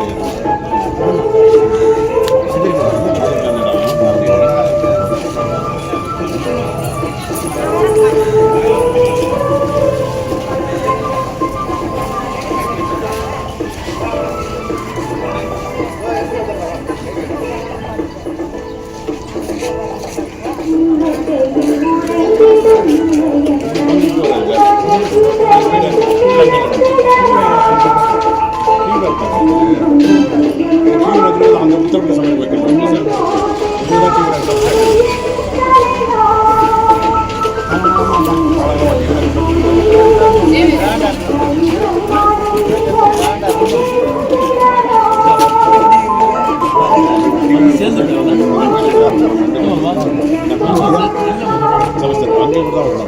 அந்த burada.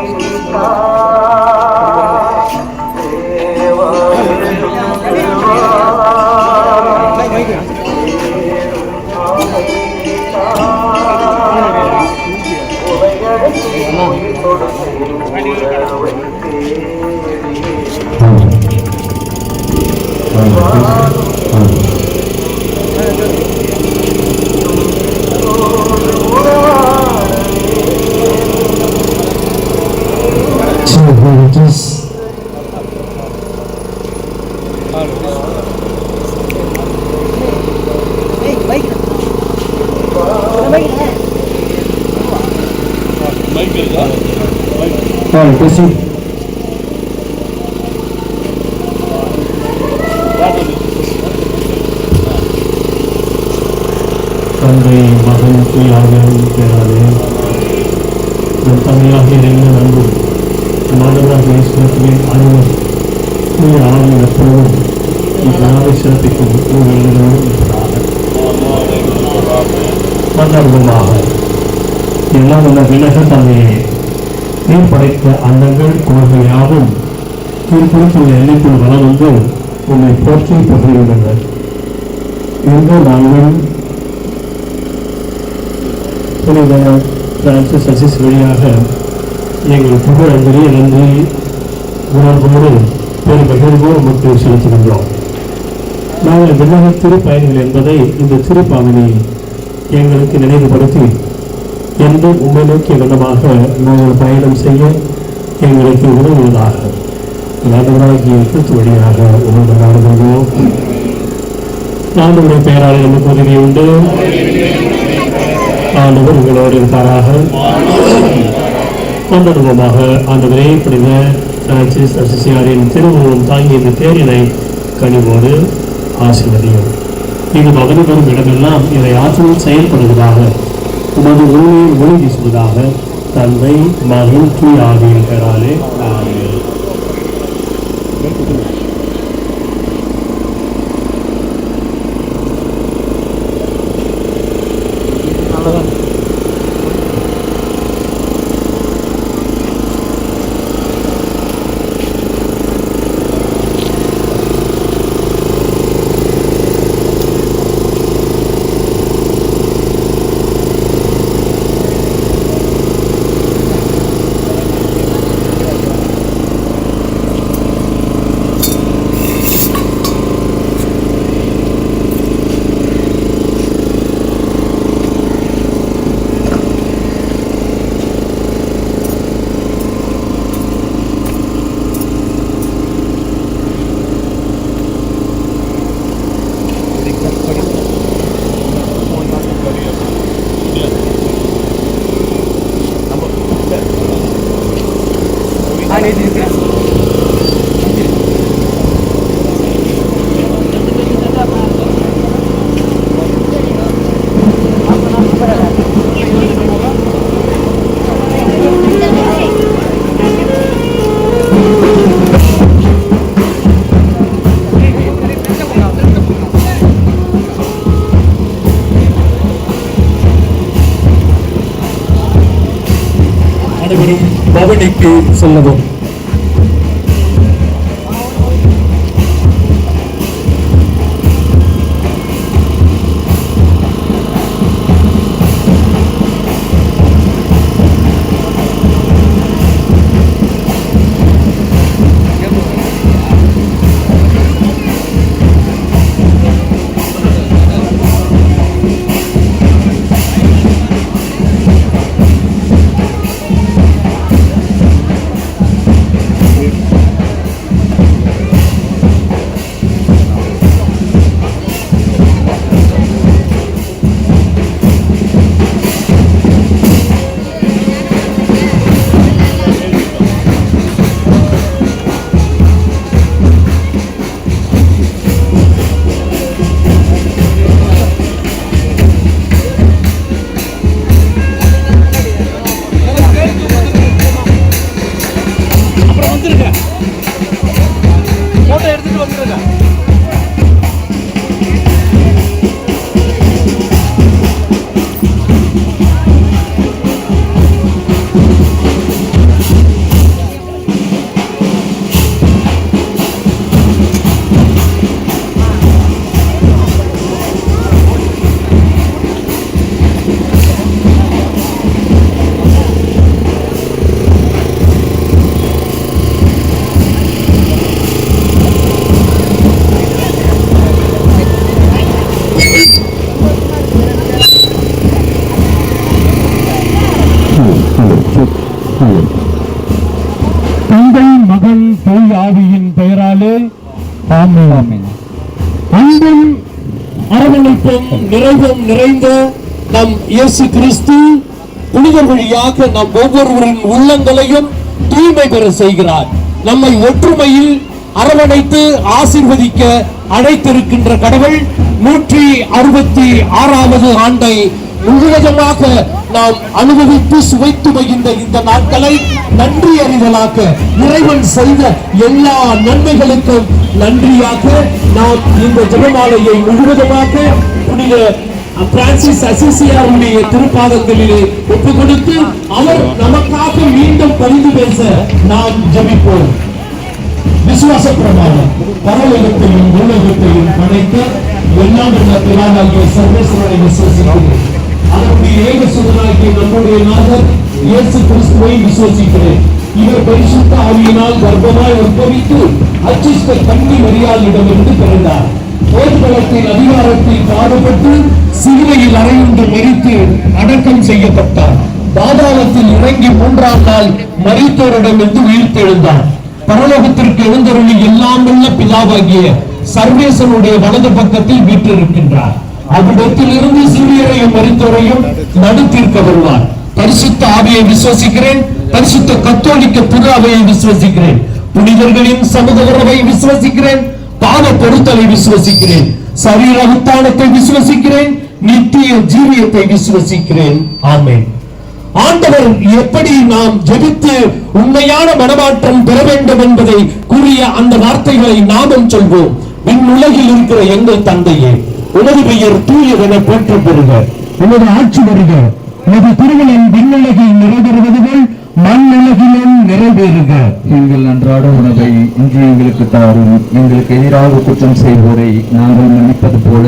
Jesus. Paul, proceed. தந்தை மகன் தூயாவின் பேராலே நம் தந்தையாக இறைந்த நண்பும் மாணவராக இயேசுவின் அனுபவம் தூய ஆவியின் எப்பொழுதும் இவ்விழாவை சிறப்பிக்கும் உங்களிடம் மன்னர்வமாக எல்லாம் உள்ள விலக தந்தையே நீர் படைத்த அண்டங்கள் கோள்கள் யாவும் நீர் குறித்துள்ள எல்லைக்குள் வளம் வந்து உன்னை போற்றி புகழ்கின்றனர் இன்று நாங்கள் புனித பிரான்சிஸ் அசிஸ் வழியாக எங்கள் புகழ் அஞ்சலி நன்றி. உணர்வோடு பெரும் மகிழ்வோடு முட்டு செலுத்துகின்றோம் நாங்கள் விண்ணக திருப்பயணிகள் என்பதை இந்த திருப்பாவினை எங்களுக்கு நினைவுபடுத்தி என்றும் உண்மை நோக்கிய விதமாக நாங்கள் பயணம் செய்ய எங்களுக்கு உதவுவதாக ஆண்டவராகிய கிறிஸ்து வழியாக உணவு நாடுகிறோம் ஆண்டவருடைய பெயரால் நமக்கு உதவி உண்டு ஆண்டவர் உங்களோடு இருப்பாராக. தோன்றருவமாக அந்த புனித பிரான்சிஸ் அசிசியாரின் திருவுருவம் தாங்கி இந்த தேரினை கனிவோடு ஆசிர்வதியும். இது மகனு வரும் இடமெல்லாம் இதை ஆற்றல் செயல்படுவதாக உமது உருவை ஒளி வீசுவதாக தந்தை மகன் தூய் ஆவியின்கிறாலே அவ்வளோதான் பவனிக்கு செல்லவும் அரவணைப்பும் நிறைவும் நிறைந்த நம் இயேசு கிறிஸ்து புனிதர் வழியாக நம் ஒவ்வொருவரின் உள்ளங்களையும் தூய்மை பெற செய்கிறார். நம்மை ஒற்றுமையில் அரவணைத்து ஆசிர்வதிக்க அழைத்திருக்கின்ற கடவுள் நூற்றி அறுபத்தி ஆறாவது ஆண்டை முழுவதுமாக நாம் அனுபவித்து சுவைத்து மகிழ்ந்த இந்த நாட்களை நன்றி அறிதலாக இறைவன் செய்த எல்லா நன்மைகளுக்கும் நன்றியாக நாம் இந்த ஜெபமாலையை முழுவதுமாக புனித பிரான்சிஸ் அசிசியாருடைய திருப்பாதங்களிலே ஒப்பு கொடுத்து அவர் நமக்காக மீண்டும் பரிந்து பேச நாம் ஜபிப்போம். விசுவாச பிரமாணம். பரலோகத்தையும் உலகத்தையும் படைத்த எல்லாம் உள்ள சர்வேஸ்வரனை விசுவசிக்கிறேன். அவருடைய ஏக சுதனாகிய நம்முடைய நாதர் இயேசு கிறிஸ்துவை விசுவசிக்கிறேன். இவர் பரிசுத்த ஆவியினால் கர்ப்பமாய் உற்பவித்து அச்சிஷ்ட கன்னி மரியாதையிடமிருந்து பிறந்தார். போர்க்களத்தின் அதிகாரத்தில் பாடுபட்டு சிலுவையில் அறையுண்டு மறித்து அடக்கம் செய்யப்பட்டார். பாதாளத்தில் இறங்கி மூன்றாம் நாள் மறித்தோரிடமிருந்து உயிர்த்தெழுந்தார். பரலோகத்திற்கு எழுந்தருளி எல்லாம் உள்ள பிதாவாகிய சர்வேசனுடைய வலது பக்கத்தில் வீற்றிருக்கின்றார். அவ்விடத்தில் இருந்து சூரியரையும் மறித்தோரையும் நடுத்தீர்க்க வருவார். பரிசுத்த ஆவியை விசுவசிக்கிறேன். பரிசுத்த கத்தோலிக்க புது அவையை விசுவசிக்கிறேன். புனிதர்களின் சமூக உறவை விசுவசிக்கிறேன். பாவ பொருத்தலை விசுவசிக்கிறேன். சரீர உத்தானத்தை விசுவசிக்கிறேன். நித்திய ஜீவியத்தை விசுவசிக்கிறேன். ஆமேன். ஆண்டவர் எப்படி நாம் ஜெபித்து உண்மையான மனமாற்றம் பெற வேண்டும் என்பதை கூறிய அந்த வார்த்தைகளை நாமும் சொல்வோம். விண்ணுலகில் இருக்கிற எங்கள் தந்தையே உனது பெயர் தூயதென போற்ற பெறுக உமது ஆட்சி வருக. உமது திருவிழன் விண்ணுலகில் நிறைவேறுவது போல் மண்ணுலகிலும் நிறைவேறுக. எங்கள் அன்றாட உணவை இன்று எங்களுக்கு தாரும். எங்களுக்கு எதிராக குற்றம் செய்வோரை நாங்கள் மன்னிப்பது போல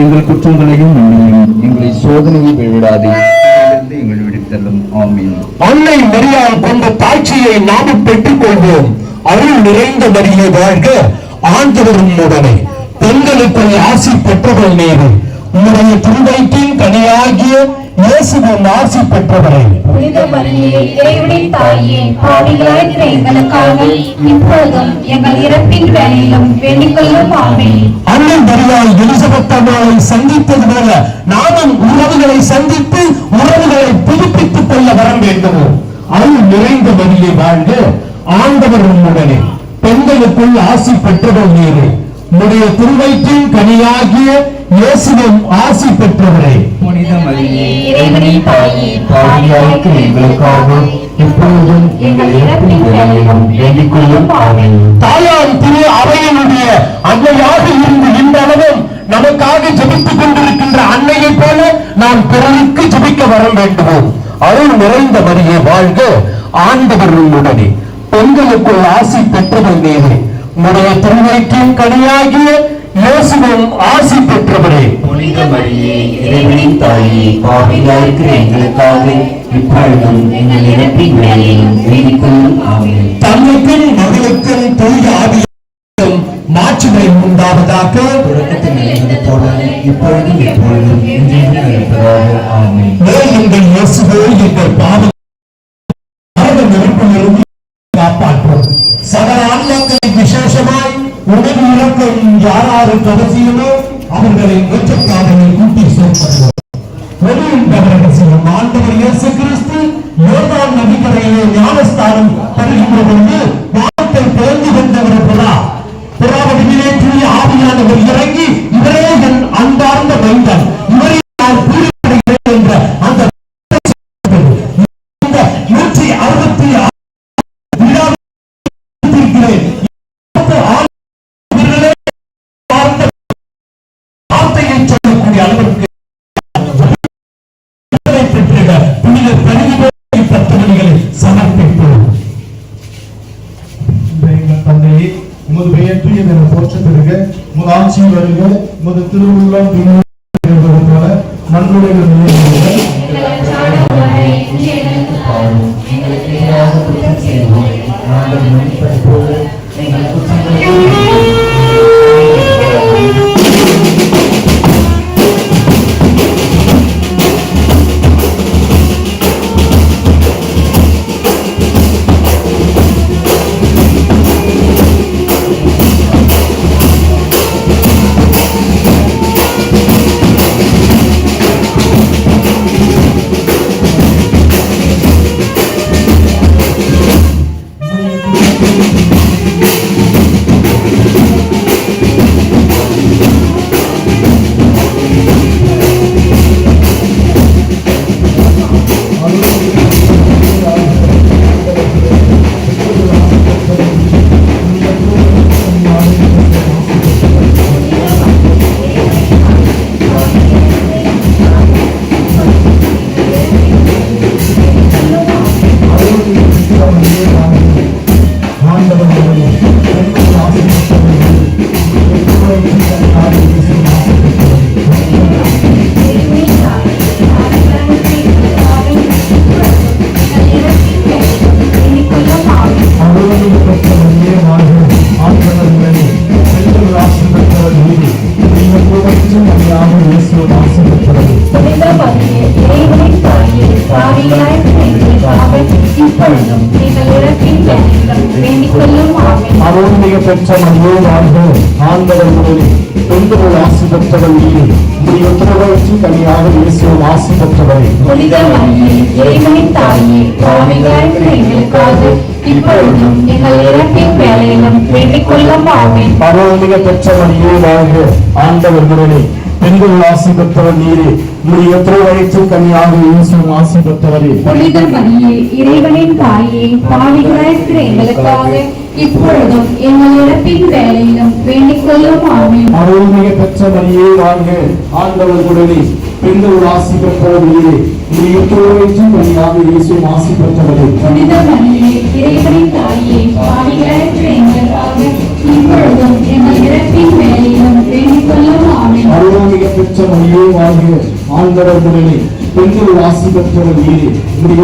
எங்கள் குற்றங்களையும் மன்னியும். எங்களை சோதனையில் விடாதே தீமையிலிருந்து எங்கள் விடுத்தலும் ஆமீன். அன்னை மரியாள் கொண்ட தாட்சியை நாமும் பெற்றுக் கொள்வோம் அருள் நிறைந்த மரியை வாழ்க. ஆண்டவரும் உடனே. பெண்களுக்குள் ஆசி பெற்றவள் நேரு உம்முடைய திருவயிற்றின் கனியாகிய இயேசுவின் ஆசி பெற்றவரே. புனித மரியே இறைவனின் தாயே பாவிகளாயிருக்கிற எங்களுக்காக இப்போதும் எங்கள் இறப்பின் வேலையிலும் வேண்டிக் கொள்ளும் ஆமென். அன்னை மரியாள் எலிசபெத் அம்மாவை சந்தித்தது போல நாமும் உறவுகளை சந்தித்து உறவுகளை புதுப்பித்துக் கொள்ள வர வேண்டுமோ? அருள் நிறைந்த மரியை வாழ்க. ஆண்டவர் உம்முடனே. பெண்களுக்குள் ஆசி பெற்றவர் நீரே. உடைய திருவயிற்றின் கனியாகிய இயேசுவும் ஆசி பெற்றவரே. புனித பாவியாய்க்கு எங்களுக்காக இப்பொழுதும் எங்கள் இறப்பின் வேலையிலும் வேண்டிக் கொள்ளும் ஆமென். தாயாம் திரு அவையினுடைய அன்னையாக இருந்து இன்றளவும் நமக்காக ஜெபித்துக் கொண்டிருக்கின்ற அன்னையைப் போல நாம் பிறருக்கு ஜெபிக்க வர வேண்டுவோம். அருள் நிறைந்த மரியே வாழ்க ஆண்டவர் உடனே. பெண்களுக்குள் ஆசி பெற்றவர் நேரே உடைய திருவயிற்றின் கனியாகிய இயேசுவும் ஆசி பெற்றவரே. புனித மரியே இறைவனின் தாயே பாவியாய்க்கு எங்களுக்காக இப்பொழுதும் எங்கள் இறப்பின் வேலையிலும் வேண்டிக் கொள்ளும் ஆமென். தந்தைக்கும் மகளுக்கும் தூய ஆவியும் மாற்றுமை உண்டாவதாக. தொடக்கத்தில் இருந்தது போல இப்பொழுதும் எப்பொழுதும் என்றென்றும் இருப்பதாக ஆமென். எங்கள் இயேசுவே எங்கள் பாவம் அவர்களை ஒற்றக்காரனை கூட்டி சேர்ப்பதுவோம் ஒளியுண்டவர் ரகசியம் ஆண்டவர் இயேசு கிறிஸ்து யோர்தான் நதிக்கரையிலே ஞானஸ்தானம் பருகின்ற பொழுது ஆட்சி வருக உமது திருவுள்ளம் விண்ணுலகில் பாவியாய் எங்களுக்காக இப்பொழுதும் எங்கள் இறப்பின் வேலையிலும் வேண்டிக் கொள்ளும் ஆமென். அருள்மிக பெற்ற மரியே வாழ்க. ஆண்டவர் முதலில் பெண்கள் ஆசி பெற்றவர் நீரே உடைய உத்தரவாட்சி கனியாக இயேசுவும் ஆசி பெற்றவரே புனித மரியே இறைவனின் தாயே பாவிகளாயிருக்கிற எங்களுக்காக இப்பொழுதும் எங்கள் இறப்பின் வேலையிலும் வேண்டிக் கொள்ளும் ஆமென். அருள்மிக பெற்ற மரியே வாழ்க. ஆண்டவர் உடனே பெண்கள் ஆசி பெற்றவர் நீரே. உடைய பெண்கள் ஆசி பெற்றவர் நீரே உடைய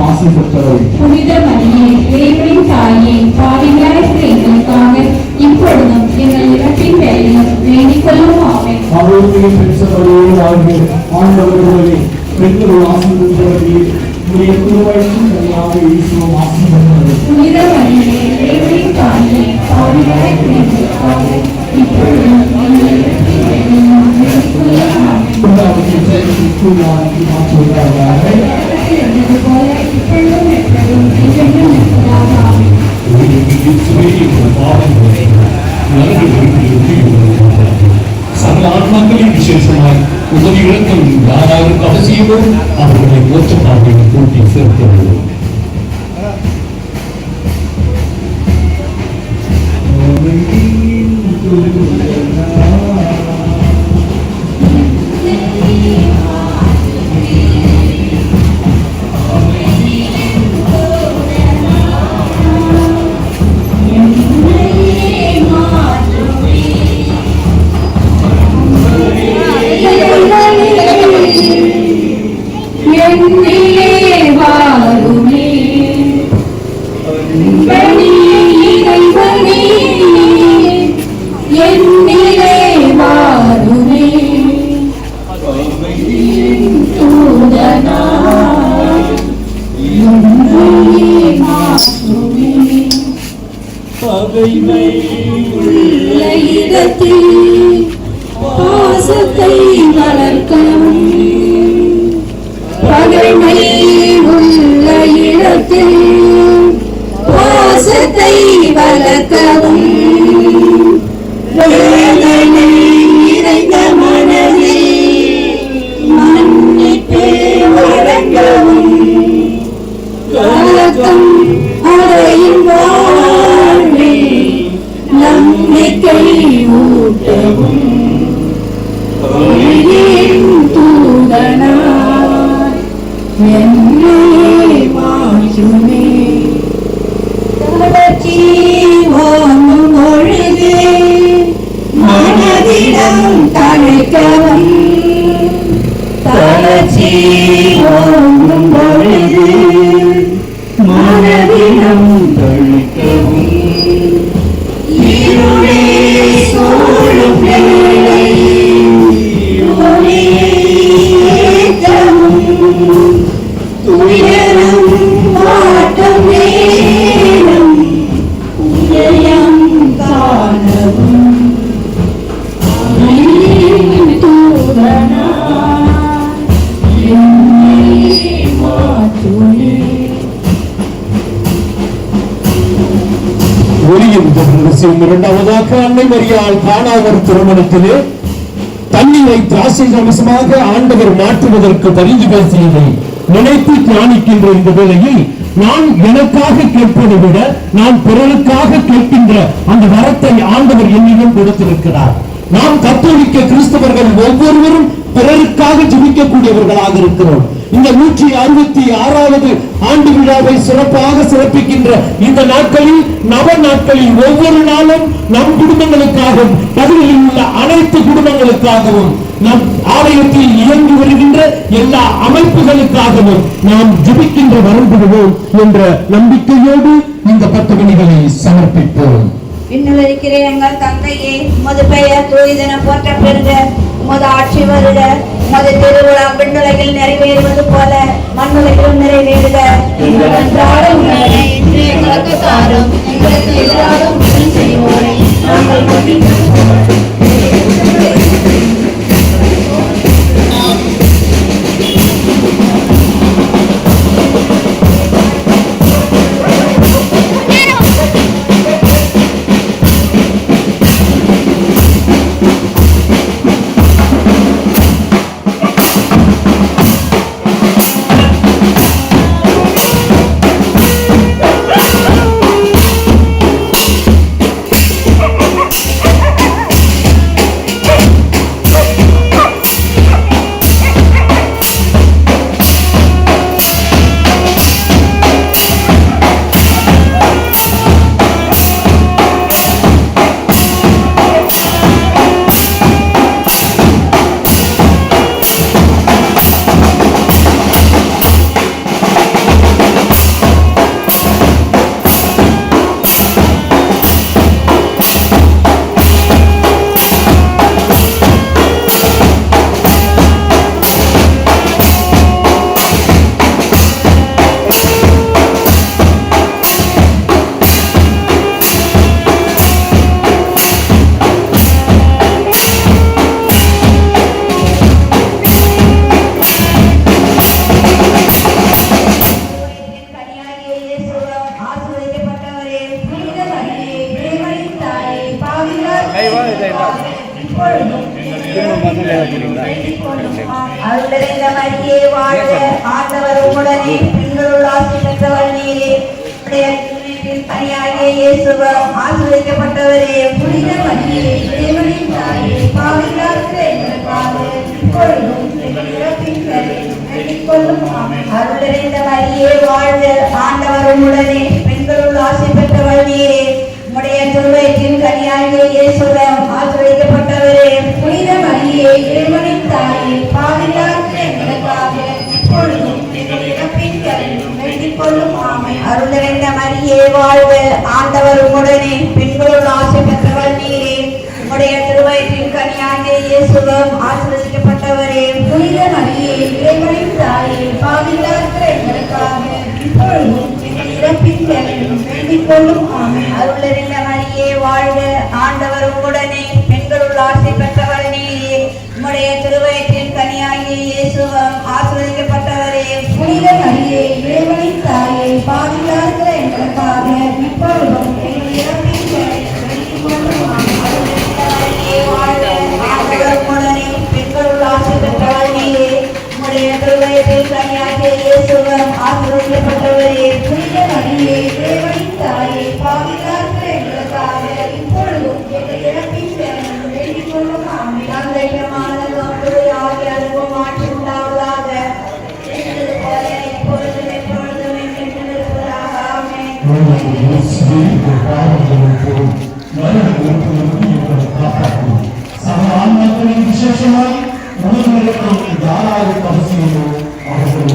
ஆசி புனித மரியே இறைவனின் தாயே எங்களுக்காக இப்பொழுதும் எங்கள் இறப்பின் வேலையிலும் வேண்டிக் கொள்ளும் ஆமென் அருள்மிக பெற்ற மரியே வாழ்க ஆண்டவர் உடனே பெண்கள் ஆசி பெற்றவர் நீரே உடைய திருவயிற்று கனியாக இயேசுவும் ஆசி பெற்றவரே புனித மரியே இறைவனின் தாயே பாவிகளாயிருக்கிற எங்களுக்காக இப்பொழுதும் எங்கள் இறப்பின் வேலையிலும் வேண்டிக் கொள்ளும் ஆமென் உண்டாவது மாற்றுவதாக சகல സർവാത്മാക്കളിൽ വിശേഷമായി ഉദവികൾക്കും ധാരാളം അവശീലവും അവരുടെ മോശമാകുകയും കൂട്ടി ചേർത്തുള്ളത് கூட்டி சேர்க்கிறது കൈ ഊട്ടവും ഞങ്ങളുടെ ജീവനും ഒഴുകി മനതിടം തളിക്കണം ரகசியம் இரண்டாவதாக அன்னை மரியாள் காணாவர் திருமணத்திலே தண்ணீரை திராட்சை ரகசியமாக ஆண்டவர் மாற்றுவதற்கு பரிந்து பேசியதை நினைத்து தியானிக்கின்ற இந்த வேளையில் நான் எனக்காக கேட்பதை விட நான் பிறருக்காக கேட்கின்ற அந்த வரத்தை ஆண்டவர் என்னிடம் கொடுத்திருக்கிறார். நாம் கத்தோலிக்க கிறிஸ்தவர்கள் ஒவ்வொருவரும் பிறருக்காக ஜெபிக்கக்கூடியவர்களாக இருக்கிறோம். இந்த நூற்றி அறுபத்தி ஆறாவது ஆண்டு விழாவை சிறப்பாக சிறப்பிக்கின்ற இந்த நாட்களில் நவ நாட்களில் ஒவ்வொரு நாளும் நம் குடும்பங்களுக்காகவும் பகுதியில் உள்ள அனைத்து குடும்பங்களுக்காகவும் நம் ஆலயத்தில் இயங்கி வருகின்ற எல்லா அமைப்புகளுக்காகவும் நாம் ஜெபிக்கின்ற வரம்புடுவோம் என்ற நம்பிக்கையோடு இந்த பத்து மணிகளை சமர்ப்பிப்போம். இன்னும் இருக்கிற எங்கள் தந்தையே உமது பெயர் தூய்தென போற்ற பெறுக உமது ஆட்சி வருட உமது திருவிழா பெண்ணுலகில் நிறைவேறுவது போல மண்ணுலகிலும் நிறைவேறுக. எங்கள் அன்றாட எங்களுக்கு எங்களுக்கு எதிராக செய்வோரை நாங்கள் அருளிறைந்த மரியே வாழ்க ஆண்டவர் உடனே பெண்களுள் ஆசி பெற்றவள் நீரே பணியாகிய இயேசுவம் ஆசிரியக்கப்பட்டவரே புனித மரியே தேவனின் தாயே பாவிகளாகிற எங்களுக்காக இப்பொழுதும் இறப்பின் மரியே வாழ்க ஆண்டவர் உடனே பெண்களுள் ஆசி நீரே. உடைய திருவயிற்றின் கனியாகிய இயேசுவம் ஆசிரியக்கப்பட்டவரே புனித மரியே இறைவனின் தாயே பாவிகளாகிற எங்களுக்காக இப்பொழுதும் எங்கள் இறப்பின் வேளையிலும் வேண்டிக் கொள்ளும் ஆமென். அருளிறைந்த மரியே வாழ்க ஆண்டவர் உடனே பெண்களுள் ஆசி நீரே உடைய கனியாகிய புனித மரியே இறைவனின் தாயே பாவிலாற்ற எங்களுக்காக இப்பொழுதும் எங்கள் வேண்டிக் கொள்ளும். அருளிறைந்த மரியே வாழ்க. ஆண்டவர் உடனே பெண்களுள் ஆசி பெற்றவள் நீரே. உம்முடைய திருவயிற்றின் கனியாகிய இயேசுவம் ஆசிரியக்கப்பட்டவரே புனித மரியே இறைவனின் தாயே பாவிகளாகிற எங்களுக்காக இப்பொழுதும் எங்கள் இறப்பின் வேளையிலும் வேண்டிக் கொள்ளும் ஆமென். அருளிறைந்த மரியே வாழ்க. ஆண்டவர் உடனே பெண்களுள் ஆசி பெற்றவள் நீரே. உம்முடைய திருவயிற்றின் கனியாகிய இயேசுவம் ஆசிரியக்கப்பட்டவரே புனித மரியே இறைவனின் தாயே பாவிகளாகிற எங்களுக்காக இப்பொழுதும் எங்கள் இறப்பின் வேண்டிக் கொள்ளும். ஆகிய அனுபவம் மாற்றி உண்டாவதாக போல இப்பொழுதும் எப்பொழுதும் இருப்பதாக. விசேஷமாய் அவர்கள்